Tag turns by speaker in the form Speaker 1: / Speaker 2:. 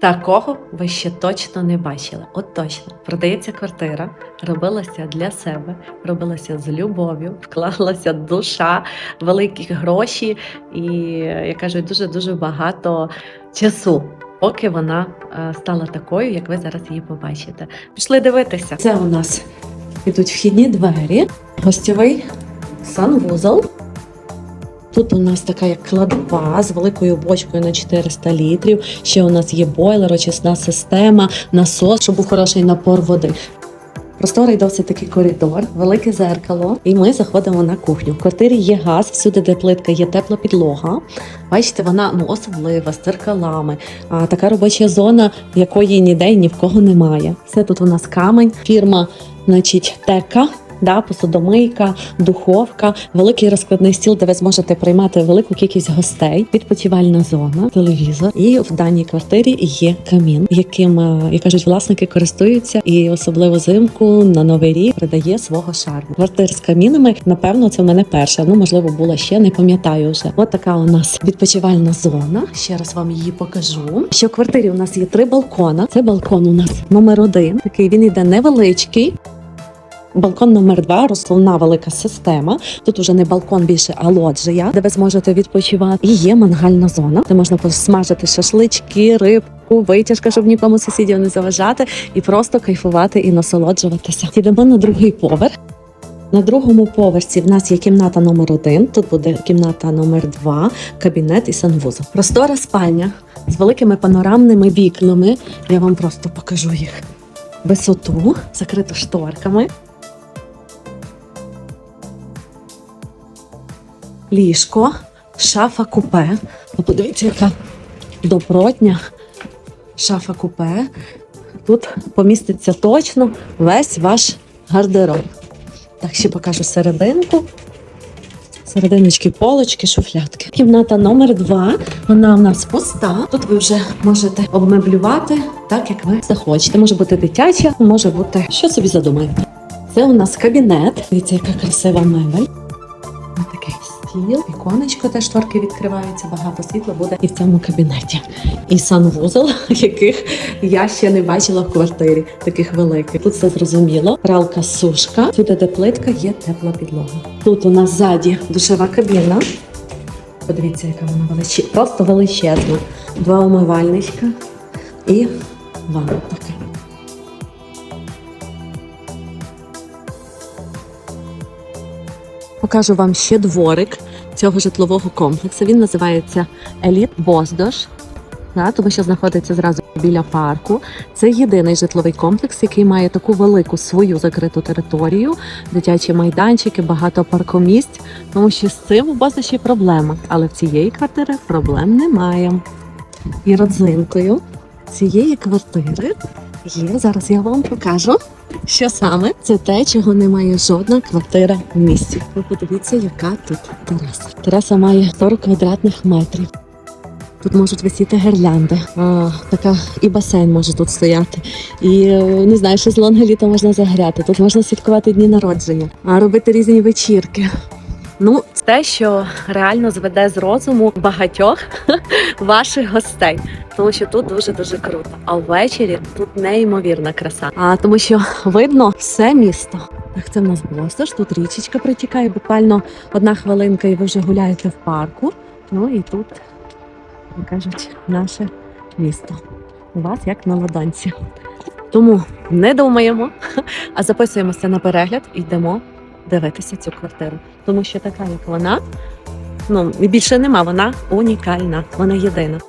Speaker 1: Такого ви ще точно не бачили. От точно продається квартира, робилася для себе, робилася з любов'ю, вклалася душа, великі гроші і, як кажуть, дуже дуже багато часу. Поки вона е, стала такою, як ви зараз її побачите. Пішли дивитися. Це у нас ідуть вхідні двері, гостьовий санвузол. Тут у нас така як кладова з великою бочкою на 400 літрів. Ще у нас є бойлер, очисна система, насос, щоб був хороший напор води. Просторий досить такий коридор, велике зеркало, і ми заходимо на кухню. В квартирі є газ, всюди, де плитка, є тепла підлога. Бачите, вона ну особлива з дзеркалами. А така робоча зона, якої ніде ні в кого немає. Все тут у нас камень, фірма, значить, тека. Да, посудомийка, духовка, великий розкладний стіл, де ви зможете приймати велику кількість гостей, відпочивальна зона, телевізор. І в даній квартирі є камін, яким е, як кажуть, власники користуються, і особливо взимку на новий рік придає свого шарму. Квартир з камінами, напевно, це в мене перша. Ну можливо, була ще, не пам'ятаю вже. От така у нас відпочивальна зона. Ще раз вам її покажу. Що в квартирі у нас є три балкона. Це балкон у нас номер один. Такий він іде невеличкий. Балкон номер два розсувна велика система. Тут уже не балкон більше, а лоджія, де ви зможете відпочивати. І є мангальна зона, де можна посмажити шашлички, рибку, витяжка, щоб нікому сусідів не заважати, і просто кайфувати і насолоджуватися. Йдемо на другий поверх. На другому поверсі в нас є кімната номер один. Тут буде кімната номер два, кабінет і санвузол. Простора спальня з великими панорамними вікнами. Я вам просто покажу їх. Висоту закриту шторками. Ліжко, шафа купе. Ви Подивіться, яка добротня шафа купе. Тут поміститься точно весь ваш гардероб. Так, ще покажу серединку. Серединочки, полочки, шуфлятки. Кімната номер два. Вона в нас пуста. Тут ви вже можете обмеблювати так, як ви захочете. Може бути дитяча, може бути що собі задумаєте. Це у нас кабінет. Дивіться, яка красива мебель. Стіл, віконечко теж шторки відкриваються, багато світла буде і в цьому кабінеті. І санвузол, яких я ще не бачила в квартирі, таких великих. Тут все зрозуміло. Пралка сушка. Тут, де плитка, є тепла підлога. Тут у нас ззаді душова кабіна. Подивіться, яка вона величезна. Просто величезна. Два умивальничка і ванна. Покажу вам ще дворик цього житлового комплексу. Він називається Еліт Боздош. Тому що знаходиться зразу біля парку. Це єдиний житловий комплекс, який має таку велику свою закриту територію, дитячі майданчики, багато паркомісць. Тому що з цим у Боздоші проблема. Але в цієї квартири проблем немає. І родзинкою цієї квартири є. Зараз я вам покажу. Що саме це те, чого не має жодна квартира в місті. Ви подивіться, яка тут тераса. Тераса має 40 квадратних метрів. Тут можуть висіти гірлянди. А, така і басейн може тут стояти. І е, не знаю, шезлонги літо можна загряти. Тут можна святкувати дні народження, а робити різні вечірки. Ну, те, що реально зведе з розуму багатьох ваших гостей, тому що тут дуже дуже круто. А ввечері тут неймовірна краса. А тому, що видно все місто. Так, це в нас Бостож. Тут річечка протікає, буквально одна хвилинка, і ви вже гуляєте в парку. Ну і тут, як кажуть, наше місто. У вас як на ладанці. Тому не думаємо, а записуємося на перегляд і йдемо дивитися цю квартиру. Тому що така, як вона, ну більше нема, вона унікальна, вона єдина.